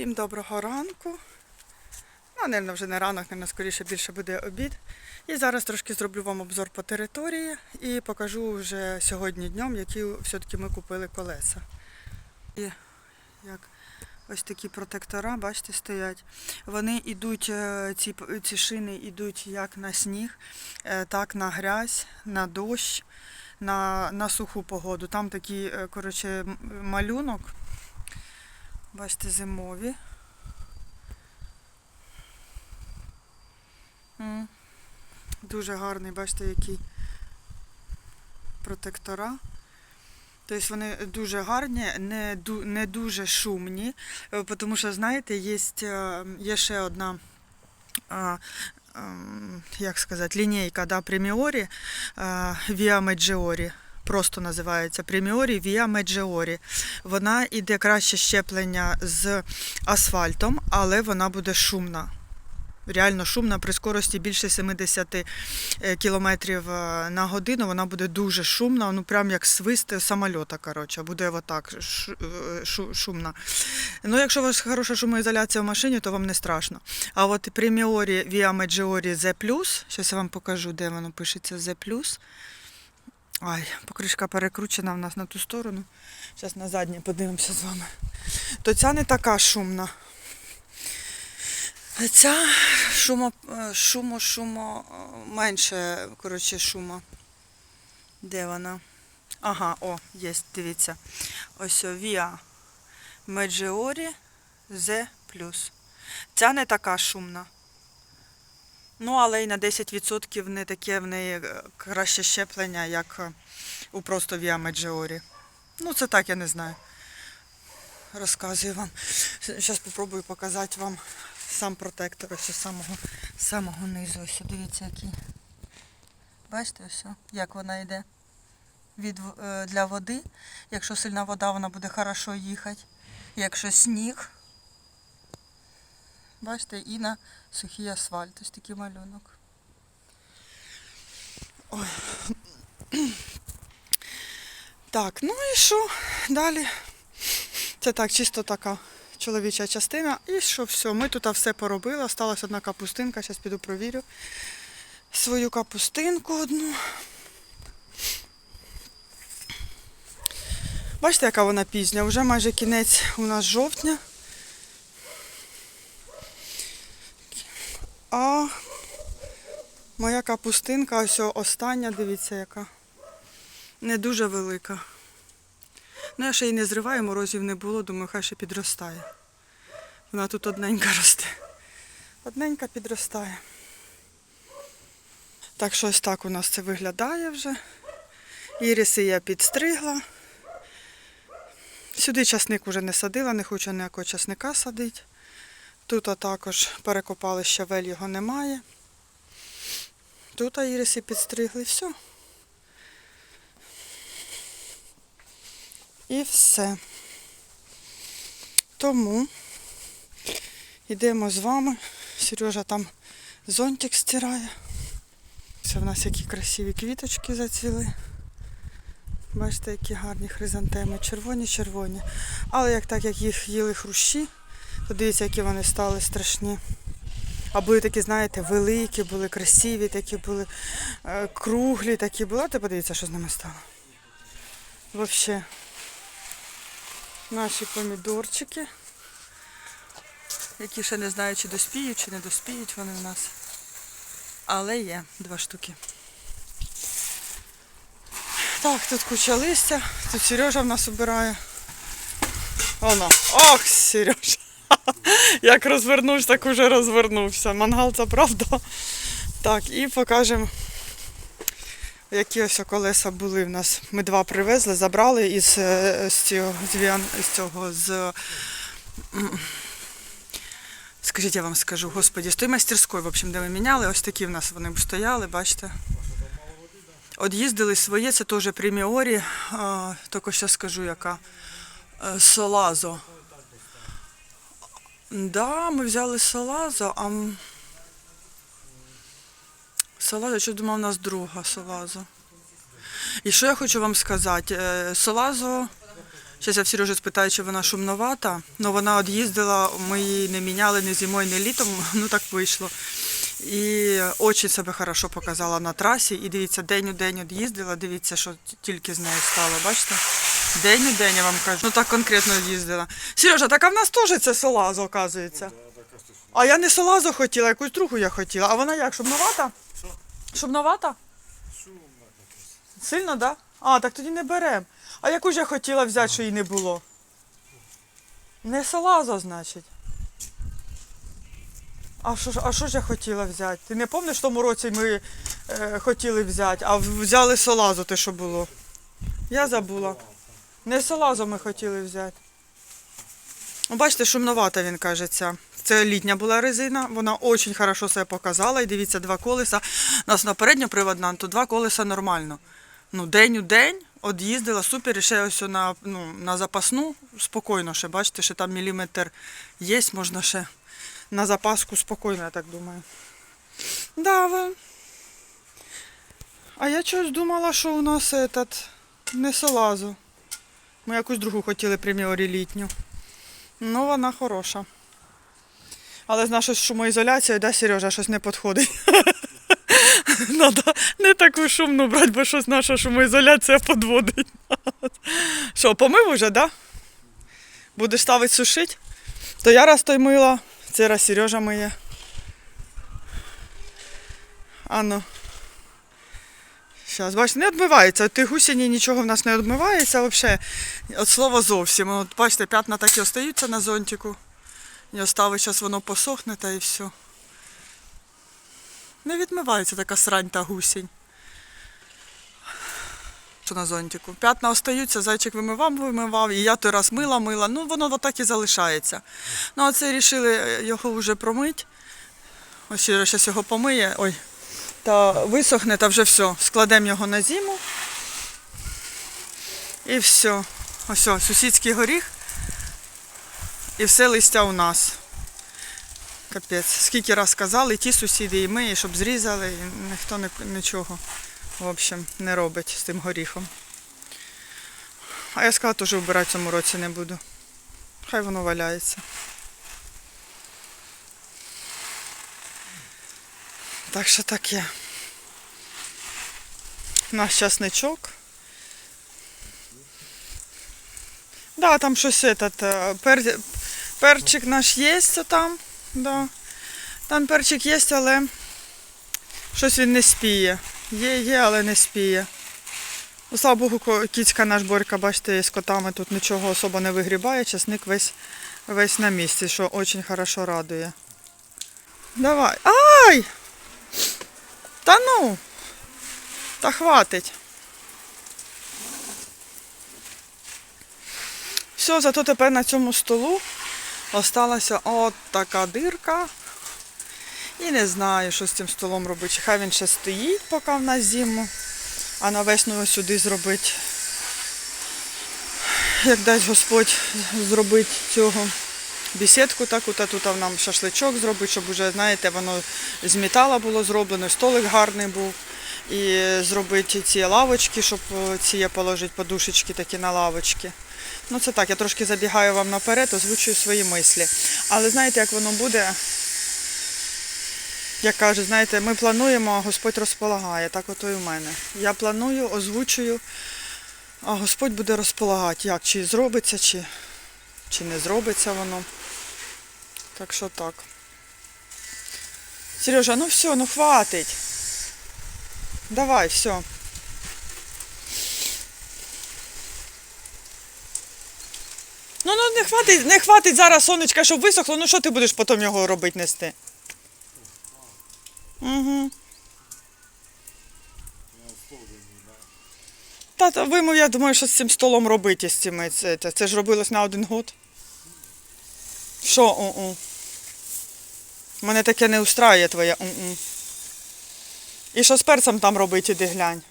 Всім доброго ранку. Ну, мабуть, вже не ранок, мабуть, скоріше більше буде обід. І зараз трошки зроблю вам обзор по території і покажу вже сьогодні днем, які все-таки ми купили колеса. І як ось такі протектора, бачите, стоять. Вони йдуть, е, ці, ці шини йдуть як на сніг, е, так на грязь, на дощ, на, на суху погоду. Там такий, е, коротше, малюнок. Бачите, зимові. Дуже гарний, бачите, який протектора. Тобто вони дуже гарні, не, не дуже шумні, е, тому що, знаєте, є, е, є ще одна. а, ем, Як сказати, лінійка да, Преміорі Via Maggiore. Просто називається Преміорі Via Maggiore. Вона йде краще щеплення з асфальтом, але вона буде шумна. Реально шумна при скорості більше 70 км на годину. Вона буде дуже шумна, ну прям як свист самольота, коротше, буде отак е, шу- шумна. Ну, якщо у вас хороша шумоізоляція в машині, то вам не страшно. А от Premiori Via Maggiore Z+, зараз я вам покажу, де воно пишеться Z+. Ай, покришка перекручена в нас на ту сторону. Зараз на заднє подивимося з вами. То ця не така шумна. Ця шумо, е, шумо, шумо, е, менше, коротше, шума. Де вона? Ага, о, є, дивіться. Ось Via Maggiore Z+. Ця не така шумна. Ну, але й на 10% не таке в неї е, краще щеплення, як е, у просто Maggiore. Ну, це так, я не знаю. Розказую вам. Зараз спробую показати вам сам протектор ось з самого, самого низу. Ось дивіться, який. Бачите, ось, як вона йде від, е, для води. Якщо сильна вода, вона буде хорошо їхати. Якщо сніг, бачите, і на сухий асфальт. Ось такий малюнок. Ой. Так, ну і що? Далі. Це так, чисто така чоловіча частина. І що все, ми тут все поробили. Осталась одна капустинка, зараз піду провірю свою капустинку одну. Бачите, яка вона пізня. Вже майже кінець у нас жовтня. А моя капустинка, ось остання, дивіться, яка. Не дуже велика. Ну, я ще її не зриваю, морозів не було, думаю, хай ще підростає. Вона тут одненька росте. Одненька підростає. Так що ось так у нас це виглядає вже. Іріси я підстригла. Сюди часник вже не садила, не хочу ніякого часника садити. Тут також перекопали щавель, його немає. Тут іріси підстригли, все. І все. Тому йдемо з вами. Сережа там зонтик стирає. Це в нас які красиві квіточки зацвіли. Бачите, які гарні хризантеми. Червоні-червоні. Але як так, як їх їли хрущі, то дивіться, які вони стали страшні. А були такі, знаєте, великі, були красиві, такі були е, круглі, такі були. А ти подивіться, що з ними стало. Взагалі наші помідорчики, які ще не знаю, чи доспіють, чи не доспіють вони в нас. Але є два штуки. Так, тут куча листя, тут Сережа в нас убирає. Оно. Ох, Сережа. Як розвернувся, так уже розвернувся. Мангал це правда. Так, і покажемо, які ось колеса були в нас. Ми два привезли, забрали із, е, з цього, з, цього, з Скажіть, я вам скажу, господі, з тої мастерської, в общем, де ми міняли, ось такі в нас вони стояли, бачите. От їздили своє, це теж преміорі, тільки що скажу, яка е, Солазо. Да, ми взяли Солазо, а м, Солазо, що думав, у нас друга Солазо. І що я хочу вам сказати? Е, Солазо Зараз я в Сережі спитаю, чи вона шумновата. Ну вона от їздила, ми її не міняли ні зимою, ні літом, ну так вийшло. І очі себе хорошо показала на трасі. І дивіться, день у день от їздила, дивіться, що тільки з нею стало, бачите? День у день, я вам кажу. Ну так конкретно їздила. Сережа, так а в нас теж це солазо, оказується. А я не солазо хотіла, якусь другу я хотіла. А вона як, шумновата? Шумновата? Шумно. Сильно, так? Да? А, так тоді не берем. А яку ж я хотіла взяти, що її не було? Не салазо, значить. А що, ж- а що ж я хотіла взяти? Ти не пам'ятаєш, в тому році ми е, хотіли взяти, а взяли салазо те, що було. Я забула. Не салазо ми хотіли взяти. Ну, бачите, шумновата він кажеться. Це літня була резина, вона дуже хорошо себе показала. І дивіться, два колеса. У нас на передньоприводна, то два колеса нормально. Ну, день у день от їздила супер, і ще ось на, ну, на запасну спокійно ще, бачите, що там міліметр є, можна ще на запаску спокійно, я так думаю. Да, ви... А я чогось думала, що у нас этот, не салазу. Ми якусь другу хотіли преміорі літню. Ну, вона хороша. Але з нашою шумоізоляцією, да, Сережа, щось не підходить. Надо не таку шумну брати, бо щось наша шумоізоляція підводить. Що, помив уже, да? Будеш ставити сушити? То я раз той мила, це раз Сережа миє. Зараз, бачите, не відмивається. От ті гусені нічого в нас не відмивається взагалі. От слова зовсім. От бачите, п'ятна так і остаються на зонтику. І оставить, зараз воно посохне та і все. Не відмивається така срань та гусінь. Що на зонтику. П'ятна остаються, зайчик вимивав, вимивав, і я той раз мила, мила. Ну, воно отак і залишається. Ну, а це вирішили його вже промити. Ось зараз його помиє. Ой. Та висохне, та вже все. Складемо його на зиму. І все. Ось, о, сусідський горіх. І все листя у нас. Капець. Скільки раз казали, ті сусіди і ми, щоб зрізали, і ніхто нічого в общем, не робить з тим горіхом. А я сказала, теж вбирати цьому році не буду. Хай воно валяється. Так що таке. Наш часничок. Да, там щось этот, е, пер... перчик наш є там. Да. Там перчик є, але щось він не спіє. Є, є, але не спіє. Ну, слава Богу, кіцька наш Борька, бачите, з котами тут нічого особо не вигрібає, часник весь, весь на місці, що дуже хорошо радує. Давай. Ай! Та ну! Та хватить. Все, зато тепер на цьому столу осталася от така дирка. І не знаю, що з цим столом робити. Хай він ще стоїть, поки в нас зиму, а на весну його сюди зробити. Як дасть Господь зробити цього бесідку таку, та тут нам шашличок зробити, щоб уже, знаєте, воно з метала було зроблено, столик гарний був. І зробити ці лавочки, щоб е, ці положити подушечки такі на лавочки. Ну це так, я трошки забігаю вам наперед, озвучую свої мислі. Але знаєте, як воно буде? Як кажуть, знаєте, ми плануємо, а Господь розполагає. Так ото і в мене. Я планую, озвучую, а Господь буде розполагати, як чи зробиться, чи, чи не зробиться воно. Так що так. Сережа, ну все, ну хватить. Давай, все. Ну, ну не хватить, не хватить зараз сонечка, щоб висохло, ну що ти будеш потім його робити нести? Угу. Та, вимов, я думаю, що з цим столом робити з цими. Це, це ж робилось на один год. Що у-у? Мене таке не устраює твоє М -м. І що з перцем там робити, іди глянь.